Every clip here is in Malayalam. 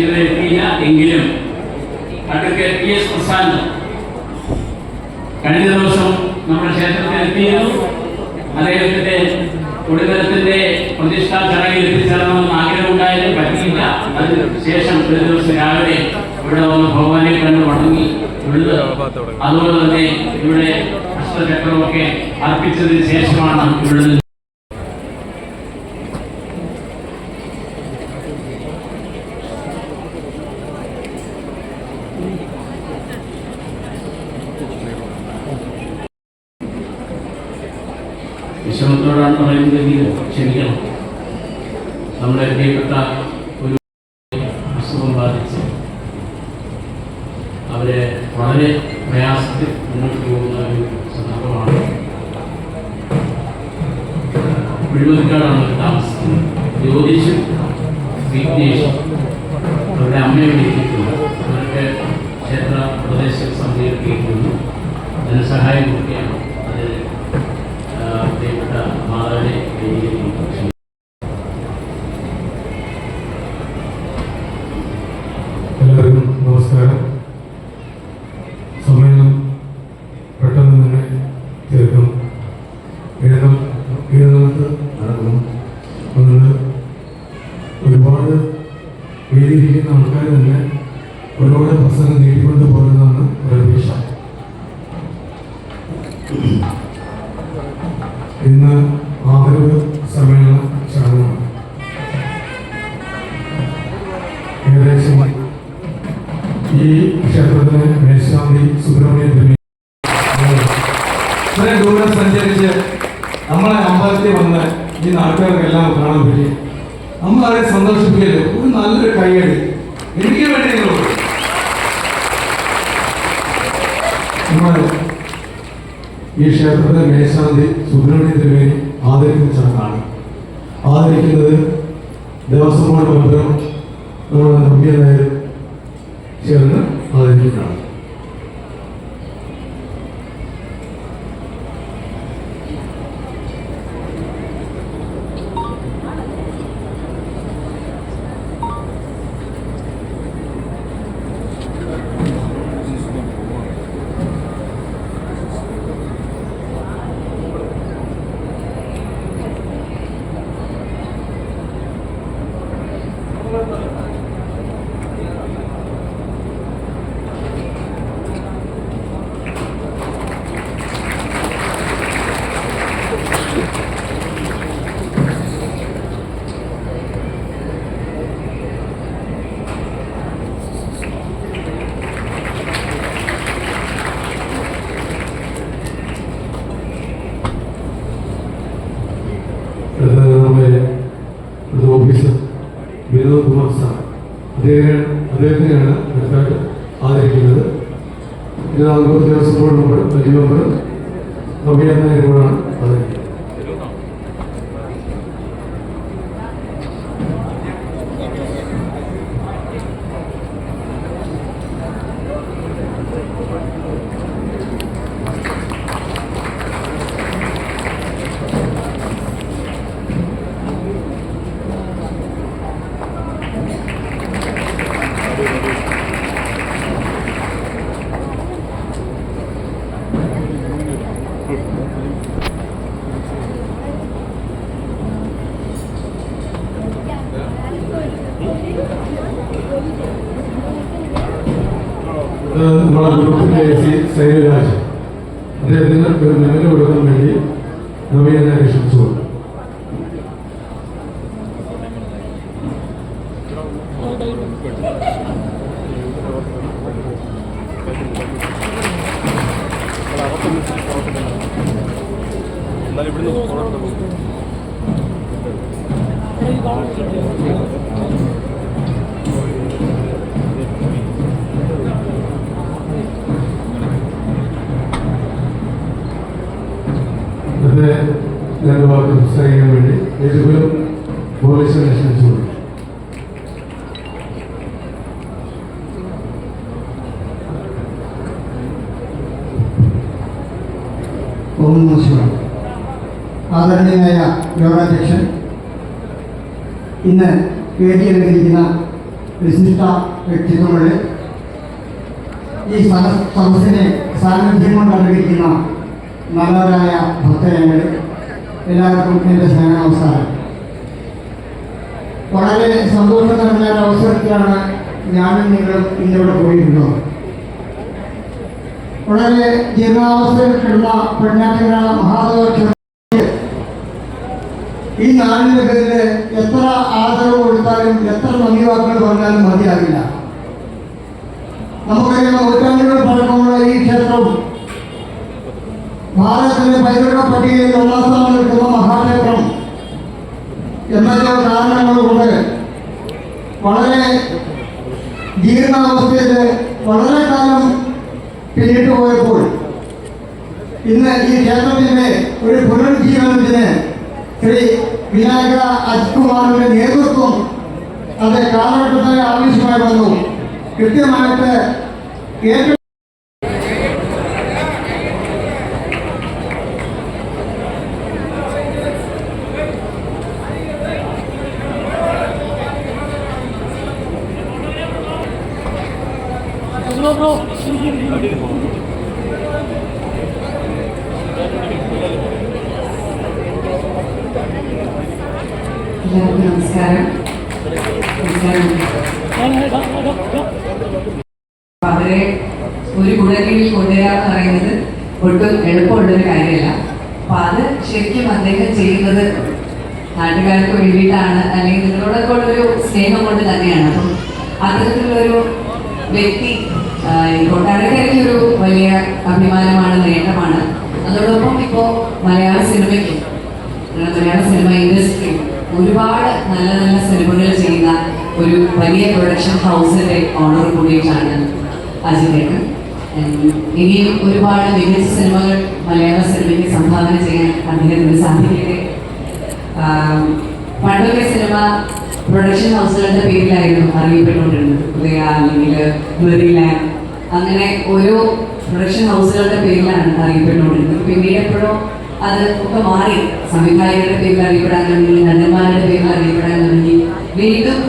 എത്തിയില്ല എങ്കിലും അഡ്വക്കേറ്റ് പി എസ് പ്രശാന്ത് കഴിഞ്ഞ ദിവസം നമ്മുടെ ക്ഷേത്രത്തിൽ എത്തിയിരുന്നു അദ്ദേഹത്തിന്റെ ഒടുക്കലത്തിന്റെ പ്രതിഷ്ഠാ ചടങ്ങിൽ എത്തിച്ചേരണമെന്ന് ആഗ്രഹമുണ്ടായാലും പറ്റിയില്ല. അതിന് ശേഷം ഒരു ദിവസം രാവിലെ ഇവിടെ വന്ന് ഭഗവാനെ കണ്ട് മടങ്ങി ഇവിടുന്ന് അതുപോലെ തന്നെ ഇവിടെ അഷ്ടചക്രമൊക്കെ അർപ്പിച്ചതിന് ശേഷമാണ് ഇവിടുന്ന് പറയുന്നതെങ്കിൽ ക്ഷമിക്കണം. നമ്മുടെ പ്രിയപ്പെട്ട ഒരു അസുഖം ബാധിച്ച് അവരെ വളരെ പ്രയാസത്തിൽ മുന്നോട്ട് പോകുന്ന ഒരു സന്ദർഭമാണ്. വിഴുവതിക്കാടാണ് അവർ താമസിക്കുന്നത്. ജ്യോതിഷും വിഘ്നേഷും അവരുടെ അമ്മയെ വിളിച്ചിട്ടുണ്ട്. അവർക്ക് ക്ഷേത്ര പ്രദേശ സമിതിയിൽ എത്തിയിട്ടുണ്ട് ധനസഹായം കൊടുക്കുകയാണ് അത് ആ, പ്രിയപ്പെട്ട മാതാവിനെ വേദിയിലേക്ക് എല്ലാവർക്കും നമസ്കാരം സമ്മേളനം പെട്ടെന്ന് തന്നെ തീർക്കണം എഴുതം എഴുതുന്നത് നടക്കണം അതുകൊണ്ട് ഒരുപാട് വേദിയിരിക്കുന്ന ആൾക്കാർ തന്നെ ഒരുപാട് പ്രസംഗം നീട്ടിക്കൊണ്ട് പോകുന്നതാണ് പ്രതീക്ഷ ഇന്ന് ആദരവ് സമ്മേളന ചടങ്ങാണ് ഏകദേശം ഈ ക്ഷേത്രത്തിന് മേൽശാന്തി സുബ്രഹ്മണ്യ ഇത്രയും ദൂരം സഞ്ചരിച്ച് നമ്മളെ അമ്പലത്തിൽ വന്ന് ഈ നാട്ടുകാർക്കെല്ലാം പറ്റി നമ്മളവരെ സന്തോഷിപ്പിക്കല്ലോ ഒരു നല്ലൊരു കൈയടി. എനിക്ക് വേണ്ടിയുള്ളൂ നമ്മൾ ഈ ക്ഷേത്രത്തിലെ മേശാന്തി സുബ്രഹ്മണ്യ തിരുമേനി ആദരിക്കുന്ന ചടങ്ങാണ് ആദരിക്കുന്നത് ദേവസ്വം ബോർഡ് മെമ്പറും നമ്മുടെ നമ്പ്യ നായരും ചേർന്ന് ആദരിക്കുന്നതാണ് അദ്ദേഹം അദ്ദേഹത്തിനെയാണ് അടുത്തായിട്ട് ആദരിക്കുന്നത് തിരുവിതാംകൂർ ദേവസ്വം ബോർഡ് മെമ്പർ വലിയ മെമ്പർ നവ്യ ആദരിക്കുന്നത് നവീന രണ്ട് വാക്ക് സംസാരിക്കാൻ വേണ്ടി ഏതുപോലും പോലീസിനെ ക്ഷണിച്ചു ആദരണീയനായ യോഗാധ്യക്ഷൻ ഇന്ന് കേട്ടിയിരിക്കുന്ന വിശിഷ്ട വ്യക്തിത്വങ്ങളെ ഈ സദ- സദസ്സിനെ സാന്നിധ്യം കൊണ്ട് അനുകരിക്കുന്ന നല്ലവരായ ഭക്തജനങ്ങൾ എല്ലാവർക്കും എന്റെ സ്നേഹ നമസ്കാരം വളരെ സന്തോഷം നിറഞ്ഞ ഒരു അവസരത്തിലാണ് ഞാനും നിങ്ങളും ഇന്നിവിടെ പോയിട്ടുള്ളത് വളരെ ജീർണാവസ്ഥയിൽ കിടന്ന പെണ്ണാറ്റങ്ങര മഹാദേവ ഈ നാടിന്റെ പേരിൽ എത്ര ആദരവ് കൊടുത്താലും എത്ര നന്ദി വാക്കുകൾ പറഞ്ഞാലും മതിയാകില്ല. നമുക്കറിയാം നൂറ്റാണ്ടുകൾ പഴക്കമുള്ള ഈ ക്ഷേത്രം ഭാരതത്തിന്റെ പൈതൃക പട്ടികയിൽ ഒന്നാം സ്ഥാനം നിൽക്കുന്ന മഹാക്ഷേത്രം എന്നൊക്കെ കാരണങ്ങൾ കൊണ്ട് വളരെ ജീർണാവസ്ഥയിൽ വളരെ കാലം പിന്നിട്ട് പോയപ്പോൾ ഇന്ന് ഈ ക്ഷേത്രത്തിന്റെ ഒരു പുനരുജ്ജീവനത്തിന് ശ്രീ വിനായക അജ്കുമാറിന്റെ നേതൃത്വം അത് കാലഘട്ടത്തിന് ആവശ്യമായി വന്നു. കൃത്യമായിട്ട് എല്ലാവർക്കും നമസ്കാരം അവരെ ഒരു കുടക്കീഴിൽ കൊണ്ടുവരിക എന്ന് പറയുന്നത് ഒട്ടും എളുപ്പമുള്ളൊരു കാര്യമല്ല. അപ്പൊ അത് ശരിക്കും അദ്ദേഹം ചെയ്യുന്നത് നാട്ടുകാർക്ക് വേണ്ടിയിട്ടാണ്. അല്ലെങ്കിൽ നിങ്ങളോടൊക്കെ ഉള്ളൊരു സ്നേഹം കൊണ്ട് തന്നെയാണ്. അപ്പം അത്തരത്തിലുള്ളൊരു വ്യക്തി ഒരു വലിയ അഭിമാനമാണ് നേട്ടമാണ്. അതോടൊപ്പം ഇപ്പോ മലയാള സിനിമയ്ക്ക് മലയാള സിനിമ ഇൻഡസ്ട്രി ഒരുപാട് നല്ല നല്ല സിനിമകൾ ചെയ്യുന്ന ഒരു വലിയ പ്രൊഡക്ഷൻ ഹൗസിന്റെ ഓണർ കൂടിയിട്ടാണ് ഉം, ഇനിയും ഒരുപാട് മികച്ച സിനിമകൾ മലയാള സിനിമയ്ക്ക് സംഭാവന ചെയ്യാൻ അദ്ദേഹത്തിന് സാധിക്കട്ടെ. പണ്ടൊക്കെ സിനിമ പ്രൊഡക്ഷൻ ഹൗസുകളുടെ പേരിലായിരുന്നു അറിയപ്പെട്ടുകൊണ്ടിരുന്നത്. അല്ലെങ്കിൽ മെറിലാൻഡ് അങ്ങനെ ഓരോ പ്രൊഡക്ഷൻ ഹൗസുകളുടെ പേരിലാണ് അറിയപ്പെട്ടുകൊണ്ടിരുന്നത് പിന്നീട് എപ്പോഴും അത് ഒക്കെ മാറി. സംവിധായകരുടെ പേരിൽ അറിയപ്പെടാൻ തുടങ്ങി നടന്മാരുടെ പേരിൽ അറിയപ്പെടാൻ തുടങ്ങി. വീണ്ടും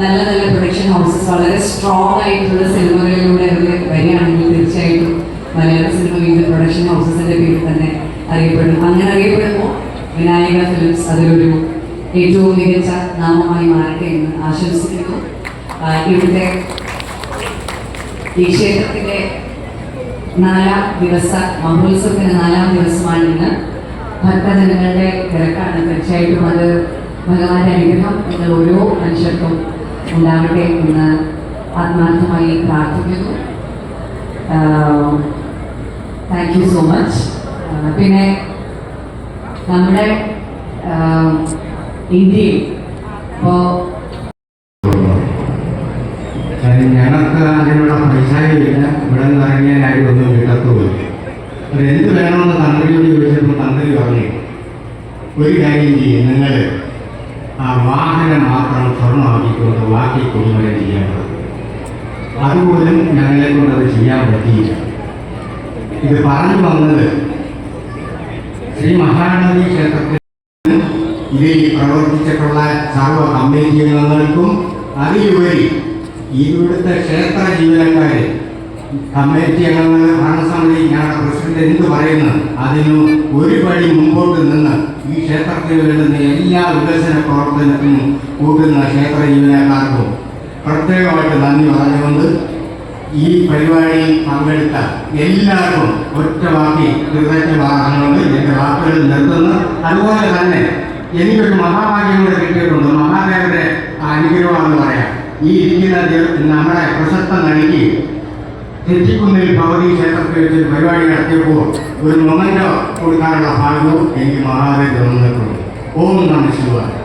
നല്ല നല്ല പ്രൊഡക്ഷൻ ഹൗസസ് വളരെ സ്ട്രോങ് ആയിട്ടുള്ള സിനിമകളിലൂടെ അവർ വരികയാണെങ്കിൽ തീർച്ചയായിട്ടും മലയാള സിനിമ വീണ്ടും പ്രൊഡക്ഷൻ ഹൗസസിന്റെ പേരിൽ തന്നെ അറിയപ്പെടും. അങ്ങനെ അറിയപ്പെടുമ്പോൾ വിനായക ഫിലിംസ് അതിലൊരു ഏറ്റവും മികച്ച നാമമായി മാറട്ടെ എന്ന് ആശംസിക്കുന്നു. ഇവിടുത്തെ ഈ ക്ഷേത്രത്തിന്റെ നാലാം ദിവസ മഹോത്സവത്തിന്റെ നാലാം ദിവസമാണ് ഇന്ന്. ഭക്തജനങ്ങളുടെ തിരക്കാണ്. തീർച്ചയായിട്ടും അത് ഭഗവാന്റെ അനുഗ്രഹം നിങ്ങൾ ഓരോ മനുഷ്യർക്കും ഉണ്ടാവട്ടെ എന്ന് ആത്മാർത്ഥമായി പ്രാർത്ഥിക്കുന്നു. താങ്ക് യു സോ മച്ച് പിന്നെ നമ്മുടെ ഇന്ത്യയിൽ ഇപ്പോൾ ഞങ്ങൾക്ക് അതിനുള്ള പൈസയില്ല ഇവിടെ നിന്ന് ഇറങ്ങിയാൽ ആരും ഒന്നും കിട്ടത്തുമില്ല എന്ത് വേണമെന്ന് തന്ത്രിയോട് ചോദിച്ചപ്പോൾ തന്ത്രി പറഞ്ഞു ഒരു കാര്യം ചെയ്യും നിങ്ങൾ ആ വാഹനം മാത്രം സ്വർണമാക്കിക്കൊണ്ട് ബാക്കി കുടുംബം ചെയ്യാൻ അതുപോലും ഞങ്ങളെ കൊണ്ട് അത് ചെയ്യാൻ പറ്റിയില്ല. ഇത് പറഞ്ഞു വന്നത് ശ്രീ മഹാനദി ക്ഷേത്രത്തിൽ ഇതിൽ പ്രവർത്തിച്ചിട്ടുള്ള സർവ കമ്മിറ്റി അംഗങ്ങൾക്കും അതിലുപരി ഇവിടുത്തെ ക്ഷേത്ര ജീവനക്കാര് കമ്മിറ്റി അംഗങ്ങൾ ഭരണസമിതി ഞാൻ പ്രസിഡന്റ് എന്ത് പറയുന്നത് അതിന് ഒരു പടി മുമ്പോട്ട് നിന്ന് ഈ ക്ഷേത്രത്തിൽ വരുന്ന എല്ലാ വികസന പ്രവർത്തനത്തിനും കൂട്ടുന്ന ക്ഷേത്ര ജീവനക്കാർക്കും പ്രത്യേകമായിട്ട് നന്ദി പറഞ്ഞുകൊണ്ട് ഈ പരിപാടിയിൽ പങ്കെടുത്ത എല്ലാവർക്കും ഒറ്റ വാക്കി കൃതജ്ഞ വാഹനങ്ങൾ എന്റെ വാക്കുകൾ നിർത്തുന്നു. അതുപോലെ തന്നെ എനിക്കൊരു മഹാഭാഗ്യം കൂടെ കിട്ടിയിട്ടുണ്ട്. മഹാദേവന്റെ അനുഗ്രഹമാണെന്ന് പറയാം. ഈ ഇരിക്കുന്ന ദേ- നമ്മുടെ പ്രശസ്ത നടിക്ക് തെറ്റിക്കുന്നിൽ ഭഗവതി ക്ഷേത്രത്തിൽ വെച്ച് പരിപാടി നടത്തിയപ്പോൾ ഒരു മൊമെന്റോ കൊടുക്കാനുള്ള ഭാഗ്യവും എനിക്ക് മഹാദേവ് തന്നിട്ടുണ്ട്. ഓം നമ ശിവായ.